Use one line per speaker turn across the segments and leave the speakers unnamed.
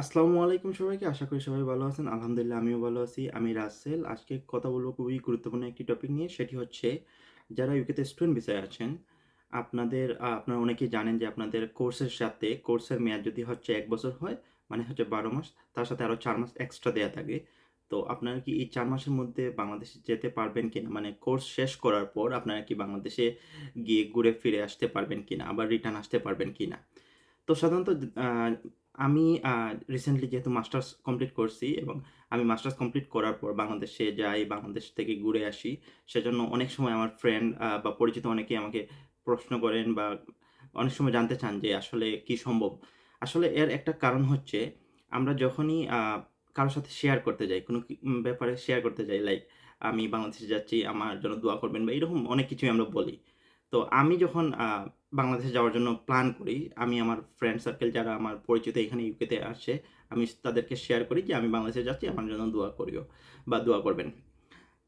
আসসালামু আলাইকুম সবাইকে। আশা করি সবাই ভালো আছেন। আলহামদুলিল্লাহ আমিও ভালো আছি। আমি রাসেল। আজকে কথা বলব খুবই গুরুত্বপূর্ণ একটি টপিক নিয়ে। সেটি হচ্ছে যারা ইউকেতে স্টুডেন্ট ভিসায় আছেন, আপনাদের আপনারা অনেকেই জানেন যে আপনাদের কোর্সের সাথে কোর্সের মেয়াদ যদি হচ্ছে এক বছর হয়, মানে হচ্ছে ১২ মাস। তার সাথে আরও চার মাস এক্সট্রা দেওয়া থাকে। তো আপনারা কি এই চার মাসের মধ্যে বাংলাদেশে যেতে পারবেন কিনা? মানে কোর্স শেষ করার পর আপনারা কি বাংলাদেশে গিয়ে ঘুরে ফিরে আসতে পারবেন কিনা? আবার রিটার্ন আসতে পারবেন কিনা? তো সাধারণত আমি রিসেন্টলি যেহেতু মাস্টার্স কমপ্লিট করছি এবং আমি মাস্টার্স কমপ্লিট করার পর বাংলাদেশে যাই, বাংলাদেশ থেকে ঘুরে আসি। সেজন্য অনেক সময় আমার ফ্রেন্ড বা পরিচিত অনেকেই আমাকে প্রশ্ন করেন বা অনেক সময় জানতে চান যে আসলে কি সম্ভব? আসলে এর একটা কারণ হচ্ছে আমরা যখনই কারোর সাথে শেয়ার করতে যাই, কোনো ব্যাপারে শেয়ার করতে যাই লাইক আমি বাংলাদেশে যাচ্ছি, আমার জন্য দোয়া করবেন বা এরকম অনেক কিছুই আমরা বলি। তো আমি যখন বাংলাদেশে যাওয়ার জন্য প্ল্যান করি, আমি আমার ফ্রেন্ড সার্কেল যারা আমার পরিচিত এখানে ইউকেতে আসে, আমি তাদেরকে শেয়ার করি যে আমি বাংলাদেশে যাচ্ছি, আমার জন্য দোয়া করিও বা দোয়া করবেন।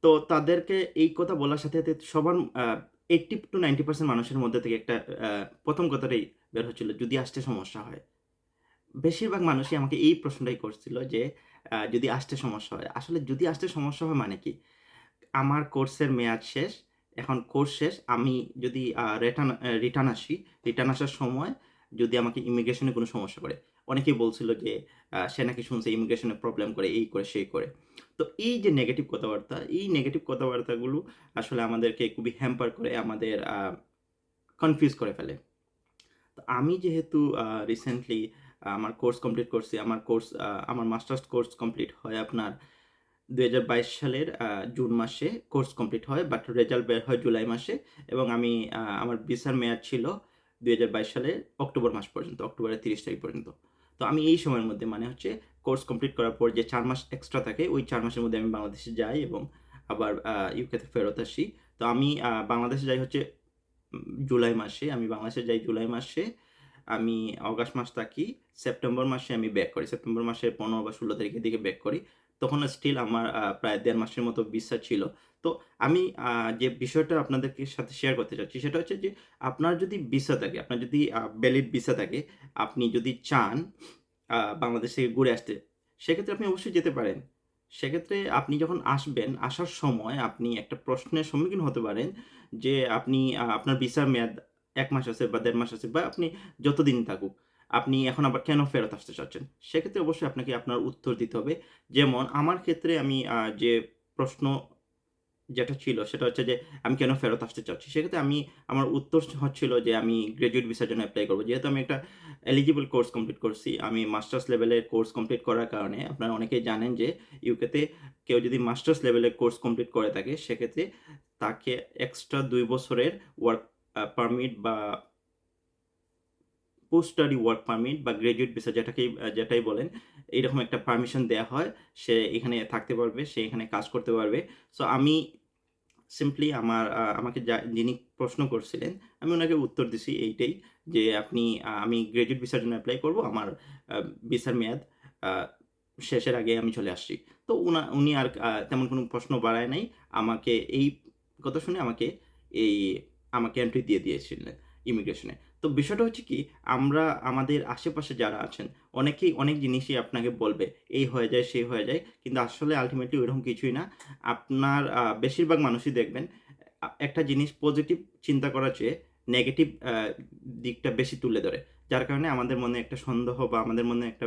তো তাদেরকে এই কথা বলার সাথে, সাথে সবার আ 80-90% মানুষের মধ্যে থেকে একটা প্রথম কথাটাই বের হচ্ছিল, যদি আসতে সমস্যা হয়। বেশিরভাগ মানুষই আমাকে এই প্রশ্নটাই করছিল যে, যদি আসতে সমস্যা হয়। আসলে যদি আসতে সমস্যা হয় মানে কি? আমার কোর্সের মেয়াদ শেষ। এখন কোর্স শেষ। আমি যদি রিটার্ন রিটার্ন আসি, রিটার্ন আসার সময় যদি আমাকে ইমিগ্রেশনে কোনো সমস্যা করে। অনেকেই বলছিল যে, সে নাকি শুনছে ইমিগ্রেশন প্রবলেম করে, এই করে, সেই করে। তো এই যে নেগেটিভ কথাবার্তা, এই নেগেটিভ কথাবার্তাগুলো আসলে আমাদেরকে খুবই হ্যাম্পার করে, আমাদের কনফিউজ করে ফেলে। তো আমি যেহেতু রিসেন্টলি আমার কোর্স কমপ্লিট করছি। আমার কোর্স আমার মাস্টার্স কোর্স কমপ্লিট হয় আপনার ২০২২ সালের জুন মাসে কোর্স কমপ্লিট হয়। বাট রেজাল্ট বের হয় জুলাই মাসে এবং আমি আমার ভিসার মেয়াদ ছিল ২০২২ সালের অক্টোবর মাস পর্যন্ত। অক্টোবরের ৩০ তারিখ পর্যন্ত। তো আমি এই সময়ের মধ্যে মানে হচ্ছে কোর্স কমপ্লিট করার পর যে চার মাস এক্সট্রা থাকে, ওই চার মাসের মধ্যে আমি বাংলাদেশে যাই এবং আবার ইউকেতে ফেরত আসি। তো আমি বাংলাদেশে যাই হচ্ছে জুলাই মাসে। আমি বাংলাদেশে যাই জুলাই মাসে। আমি অগাস্ট মাস থাকি। সেপ্টেম্বর মাসে আমি ব্যাক করি। সেপ্টেম্বর মাসের ১৫ বা ১৬ তারিখের দিকে ব্যাক করি। তখনও স্টিল আমার প্রায় দেড় মাসের মতো ভিসা ছিল। তো আমি যে বিষয়টা আপনাদেরকে সাথে শেয়ার করতে চাচ্ছি সেটা হচ্ছে যে, আপনার যদি ভিসা থাকে, আপনার যদি আ ভ্যালিড ভিসা থাকে, আপনি যদি চান বাংলাদেশ থেকে ঘুরে আসতে, সেক্ষেত্রে আপনি অবশ্যই যেতে পারেন। সেক্ষেত্রে আপনি যখন আসবেন, আসার সময় আপনি একটা প্রশ্নের সম্মুখীন হতে পারেন যে, আপনি আপনার ভিসার মেয়াদ এক মাস আছে বা দেড় মাস আছে বা আপনি যতদিন থাকুক, আপনি এখন আবার কেন ফেরত আসতে চাচ্ছেন? সেক্ষেত্রে অবশ্যই আপনাকে আপনার উত্তর দিতে হবে। যেমন আমার ক্ষেত্রে আমি যে প্রশ্ন যেটা ছিল সেটা হচ্ছে যে, আমি কেন ফেরত আসতে চাচ্ছি? সেক্ষেত্রে আমি আমার উত্তর হচ্ছিল যে, আমি গ্র্যাজুয়েট ভিসার জন্য অ্যাপ্লাই করব। যেহেতু আমি একটা এলিজিবল কোর্স কমপ্লিট করছি। আমি মাস্টার্স লেভেলের কোর্স কমপ্লিট করার কারণে আপনারা অনেকেই জানেন যে, ইউকেতে কেউ যদি মাস্টার্স লেভেলের কোর্স কমপ্লিট করে থাকে, সেক্ষেত্রে তাকে এক্সট্রা দুই বছরের ওয়ার্ক পারমিট বা পোস্ট স্টাডি ওয়ার্ক পারমিট বা গ্র্যাজুয়েট ভিসা যেটাকেই যেটাই বলেন, এরকম একটা পারমিশন দেওয়া হয়। সে এখানে থাকতে পারবে, সে এখানে কাজ করতে পারবে। সো আমি সিম্পলি আমার আমাকে যা যিনি প্রশ্ন করছিলেন, আমি ওনাকে উত্তর দিছি এইটাই যে, আপনি আমি গ্র্যাজুয়েট ভিসার জন্য অ্যাপ্লাই করব। আমার ভিসার মেয়াদ শেষের আগে আমি চলে আসছি। তো উনা উনি আর তেমন কোনো প্রশ্ন বাড়ায় নাই। আমাকে এই কথা শুনে আমাকে এই আমাকে এন্ট্রি দিয়ে দিয়েছিলেন ইমিগ্রেশনে। তো বিষয়টা হচ্ছে কি, আমরা আমাদের আশেপাশে যারা আছেন, অনেকেই অনেক জিনিসই আপনাকে বলবে। এই হয়ে যায়, সেই হয়ে যায়। কিন্তু আসলে আলটিমেটলি ওইরকম কিছুই না। আপনার বেশিরভাগ মানুষই দেখবেন একটা জিনিস পজিটিভ চিন্তা করার চেয়ে নেগেটিভ দিকটা বেশি তুলে ধরে। যার কারণে আমাদের মনে একটা সন্দেহ বা আমাদের মনে একটা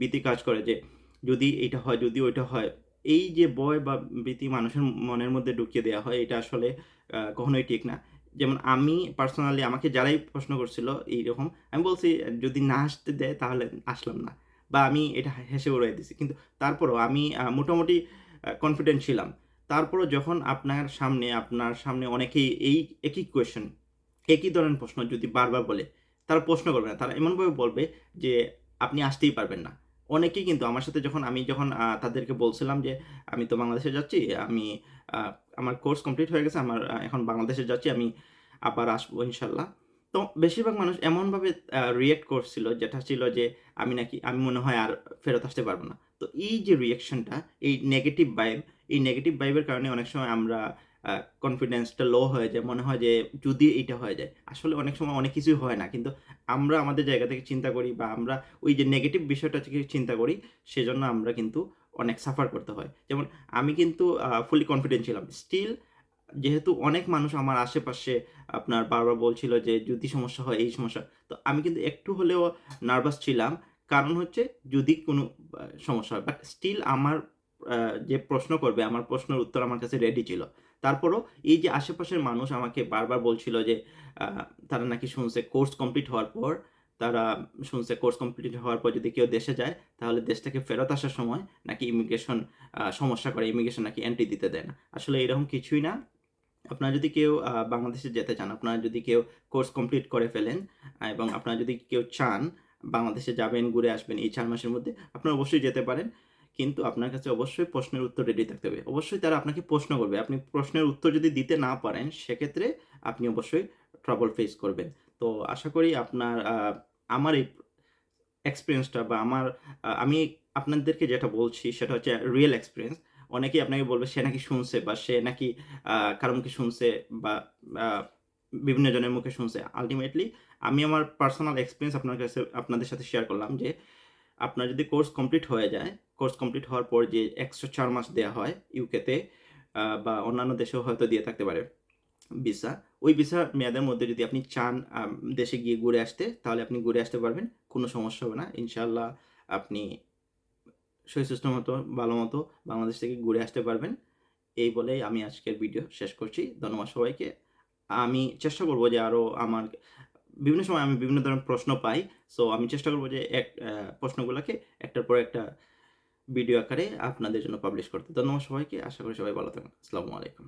ভীতি কাজ করে যে, যদি এইটা হয়, যদি ওইটা হয়। এই যে বয় বা ভীতি মানুষের মনের মধ্যে ঢুকিয়ে দেওয়া হয়, এটা আসলে কখনোই ঠিক না। যেমন আমি পার্সোনালি আমাকে যারাই প্রশ্ন করছিল এইরকম, আমি বলছি, "যদি না আসতে দেয় তাহলে আসলাম না।" বা আমি এটা হেসে উড়াই দিছি। কিন্তু তারপরও আমি মোটামুটি কনফিডেন্ট ছিলাম। তারপরও যখন আপনার সামনে আপনার সামনে অনেকেই এই একই কোয়েশ্চেন, একই ধরনের প্রশ্ন যদি বারবার বলে, তারা প্রশ্ন করবে না। তারা এমনভাবে বলবে যে, আপনি আসতেই পারবেন না। অনেকেই কিন্তু আমার সাথে যখন আমি যখন তাদেরকে বলছিলাম যে, "আমি তো বাংলাদেশে যাচ্ছি। আমি আমার কোর্স কমপ্লিট হয়ে গেছে। আমার এখন বাংলাদেশে যাচ্ছি। আমি আবার আসব ইনশাল্লাহ তো বেশিরভাগ মানুষ এমনভাবে আ রিঅ্যাক্ট করছিল যেটা ছিল যে, আমি নাকি আমি মনে হয় আর ফেরত আসতে পারব না। তো এই যে রিঅ্যাকশনটা, এই নেগেটিভ ভাইব, এই নেগেটিভ ভাইব এর কারণে অনেক সময় আমরা কনফিডেন্সটা লো হয়ে যায়। মনে হয় যে যদি এইটা হয়ে যায়। আসলে অনেক সময় অনেক কিছুই হয় না। কিন্তু আমরা আমাদের জায়গা থেকে চিন্তা করি বা আমরা ওই যে নেগেটিভ বিষয়টা থেকে চিন্তা করি, সেজন্য আমরা কিন্তু অনেক সাফার করতে হয়। যেমন আমি কিন্তু ফুলি কনফিডেন্ট ছিলাম। স্টিল যেহেতু অনেক মানুষ আমার আশেপাশে আপনার বারবার বলছিল যে, "যদি সমস্যা হয়, এই সমস্যা।" তো আমি কিন্তু একটু হলেও নার্ভাস ছিলাম। কারণ হচ্ছে যদি কোনো সমস্যা হয়। বাট স্টিল আমার যে প্রশ্ন করবে, আমার প্রশ্নের উত্তর আমার কাছে রেডি ছিল। তারপরও এই যে আশেপাশের মানুষ আমাকে বারবার বলছিল যে, তারা নাকি শুনছে কোর্স কমপ্লিট হওয়ার পর তারা শুনছে কোর্স কমপ্লিট হওয়ার পর যদি কেউ দেশে যায়, তাহলে দেশ থেকে ফেরত আসার সময় নাকি ইমিগ্রেশন সমস্যা করে। ইমিগ্রেশন নাকি এন্ট্রি দিতে দেয় না। আসলে এরকম কিছুই না। আপনারা যদি কেউ বাংলাদেশে যেতে চান, আপনারা যদি কেউ কোর্স কমপ্লিট করে ফেলেন এবং আপনারা যদি কেউ চান বাংলাদেশে যাবেন, ঘুরে আসবেন এই চার মাসের মধ্যে, আপনারা অবশ্যই যেতে পারেন। কিন্তু আপনার কাছে অবশ্যই প্রশ্নের উত্তর রেডি থাকতে হবে। অবশ্যই তারা আপনাকে প্রশ্ন করবে। আপনি প্রশ্নের উত্তর যদি দিতে না পারেন, সেক্ষেত্রে আপনি অবশ্যই ট্রাবল ফেস করবেন। তো আশা করি আপনার আমার এই এক্সপিরিয়েন্সটা বা আমার আমি আপনাদেরকে যেটা বলছি সেটা হচ্ছে রিয়েল এক্সপিরিয়েন্স অনেকেই আপনাকে বলবে সে নাকি শুনছে বা সে নাকি কারও মুখে শুনছে বা বিভিন্ন জনের মুখে শুনছে। আলটিমেটলি আমি আমার পার্সোনাল এক্সপিরিয়েন্স আপনার কাছে আপনাদের সাথে শেয়ার করলাম যে, আপনার যদি কোর্স কমপ্লিট হয়ে যায়, কোর্স কমপ্লিট হওয়ার পর যে একশো চার মাস দেওয়া হয় ইউকেতে বা অন্যান্য দেশেও হয়তো দিয়ে থাকতে পারে ভিসা। ওই ভিসার মেয়াদের মধ্যে যদি আপনি চান দেশে গিয়ে ঘুরে আসতে, তাহলে আপনি ঘুরে আসতে পারবেন। কোনো সমস্যা হবে না। ইনশাল্লাহ আপনি সহি-সুস্থ মতো, ভালো মতো বাংলাদেশ থেকে ঘুরে আসতে পারবেন। এই বলেই আমি আজকের ভিডিও শেষ করছি। ধন্যবাদ সবাইকে। আমি চেষ্টা করব যে আরও আমার বিভিন্ন সময় আমি বিভিন্ন ধরনের প্রশ্ন পাই। সো আমি চেষ্টা করব যে এক প্রশ্নগুলোকে একটার পর একটা ভিডিও আকারে আপনাদের জন্য পাবলিশ করতে। ধন্যবাদ সবাইকে। আশা করি সবাই ভালো থাকুন আসসালামু আলাইকুম।